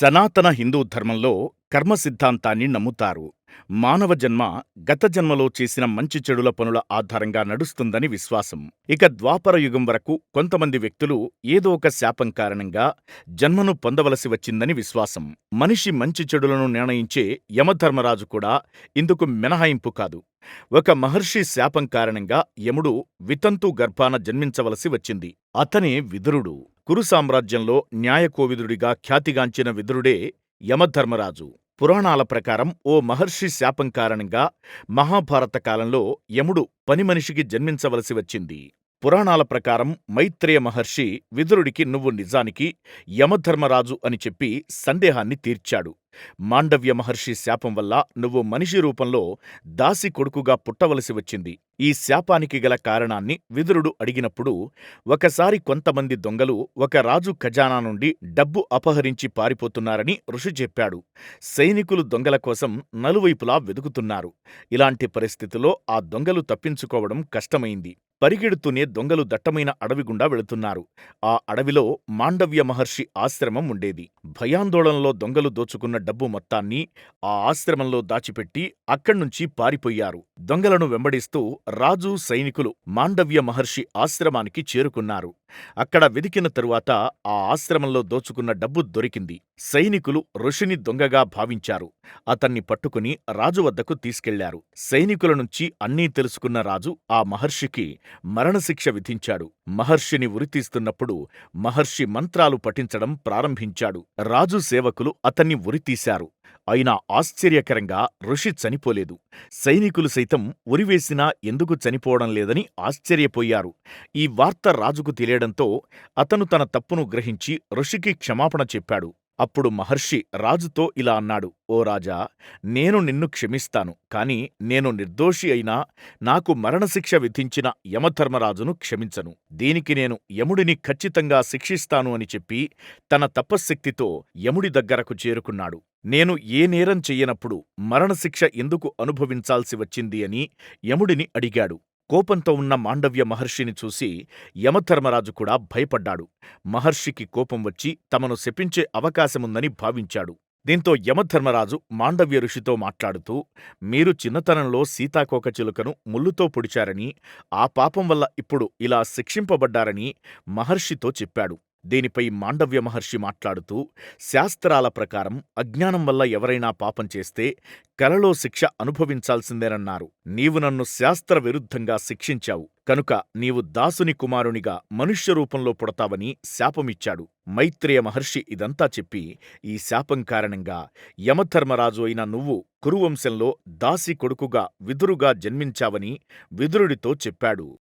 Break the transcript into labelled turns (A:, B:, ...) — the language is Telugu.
A: సనాతన హిందూ ధర్మంలో కర్మ సిద్ధాంతాన్ని నమ్ముతారు. మానవ జన్మ గత జన్మలో చేసిన మంచి చెడుల పనుల ఆధారంగా నడుస్తుందని విశ్వాసం. ఇక ద్వాపర యుగం వరకు కొంతమంది వ్యక్తులు ఏదో ఒక శాపం కారణంగా జన్మను పొందవలసి వచ్చిందని విశ్వాసం. మనిషి మంచి చెడులను నిర్ణయించే యమధర్మరాజు కూడా ఇందుకు మినహాయింపు కాదు. ఒక మహర్షి శాపం కారణంగా యముడు వితంతు గర్భాన జన్మించవలసి వచ్చింది. అతనే విదురుడు. కురు సామ్రాజ్యంలో న్యాయకోవిదుడిగా ఖ్యాతిగాంచిన విదురుడే యమధర్మరాజు. పురాణాల ప్రకారం ఓ మహర్షి శాపం కారణంగా మహాభారత కాలంలో యముడు పనిమనిషికి జన్మించవలసి వచ్చింది. పురాణాల ప్రకారం మైత్రేయ మహర్షి విదురుడికి నువ్వు నిజానికి యమధర్మరాజు అని చెప్పి సందేహాన్ని తీర్చాడు. మాండవ్య మహర్షి శాపం వల్ల నువ్వు మనిషి రూపంలో దాసి కొడుకుగా పుట్టవలసి వచ్చింది. ఈ శాపానికి గల కారణాన్ని విదురుడు అడిగినప్పుడు ఒకసారి కొంతమంది దొంగలు ఒక రాజు ఖజానా నుండి డబ్బు అపహరించి పారిపోతున్నారని ఋషి చెప్పాడు. సైనికులు దొంగల కోసం నలువైపులా వెదుకుతున్నారు. ఇలాంటి పరిస్థితిలో ఆ దొంగలు తప్పించుకోవడం కష్టమైంది. పరిగెడుతూనే దొంగలు దట్టమైన అడవి గుండా వెళుతున్నారు. ఆ అడవిలో మాండవ్య మహర్షి ఆశ్రమం ఉండేది. భయాందోళనలో దొంగలు దోచుకున్న డబ్బు మొత్తాన్ని ఆ ఆశ్రమంలో దాచిపెట్టి అక్కడ్నుంచి పారిపోయారు. దొంగలను వెంబడిస్తూ రాజు, సైనికులు మాండవ్య మహర్షి ఆశ్రమానికి చేరుకున్నారు. అక్కడ వెదికిన తరువాత ఆ ఆశ్రమంలో దోచుకున్న డబ్బు దొరికింది. సైనికులు ఋషిని దొంగగా భావించారు. అతన్ని పట్టుకుని రాజు వద్దకు తీసుకెళ్ళారు. సైనికుల నుంచి అన్నీ తెలుసుకున్న రాజు ఆ మహర్షికి మరణశిక్ష విధించాడు. మహర్షిని ఉరితీస్తున్నప్పుడు మహర్షి మంత్రాలు పఠించడం ప్రారంభించాడు. రాజు సేవకులు అతన్ని ఉరితీశారు. అయినా ఆశ్చర్యకరంగా ఋషి చనిపోలేదు. సైనికులు సైతం ఉరివేసినా ఎందుకు చనిపోవడం లేదని ఆశ్చర్యపోయారు. ఈ వార్త రాజుకు తెలియడంతో అతను తన తప్పును గ్రహించి ఋషికి క్షమాపణ చెప్పాడు. అప్పుడు మహర్షి రాజుతో ఇలా అన్నాడు ఓ రాజా నేను నిన్ను క్షమిస్తాను కాని నేను నిర్దోషి అయినా నాకు మరణశిక్ష విధించిన యమధర్మరాజును క్షమించను దీనికి నేను యముడిని ఖచ్చితంగా శిక్షిస్తాను అని చెప్పి తన తపశ్శక్తితో యముడి దగ్గరకు చేరుకున్నాడు నేను ఏ నేరం చెయ్యనప్పుడు మరణశిక్ష ఎందుకు అనుభవించాల్సి వచ్చింది అని యముడిని అడిగాడు కోపంతో ఉన్న మాండవ్య మహర్షిని చూసి యమధర్మరాజు కూడా భయపడ్డాడు. మహర్షికి కోపం వచ్చి తమను శపించే అవకాశముందని భావించాడు. దీంతో యమధర్మరాజు మాండవ్య ఋషితో మాట్లాడుతూ మీరు చిన్నతనంలో సీతాకోకచిలుకను ముల్లుతో పొడిచారని, ఆ పాపం వల్ల ఇప్పుడు ఇలా శిక్షింపబడ్డారని మహర్షితో చెప్పాడు. దీనిపై మాండవ్య మహర్షి మాట్లాడుతూ శాస్త్రాల ప్రకారం అజ్ఞానం వల్ల ఎవరైనా పాపం చేస్తే కలలో శిక్ష అనుభవించాల్సిందేనన్నారు. నీవు నన్ను శాస్త్ర విరుద్ధంగా శిక్షించావు కనుక నీవు దాసుని కుమారునిగా మనుష్య రూపంలో పుడతావని శాపమిచ్చాడు. మైత్రేయ మహర్షి ఇదంతా చెప్పి ఈ శాపం కారణంగా యమధర్మరాజు అయిన నువ్వు కురువంశంలో దాసి కొడుకుగా విదురుగా జన్మించావని విదురుడితో చెప్పాడు.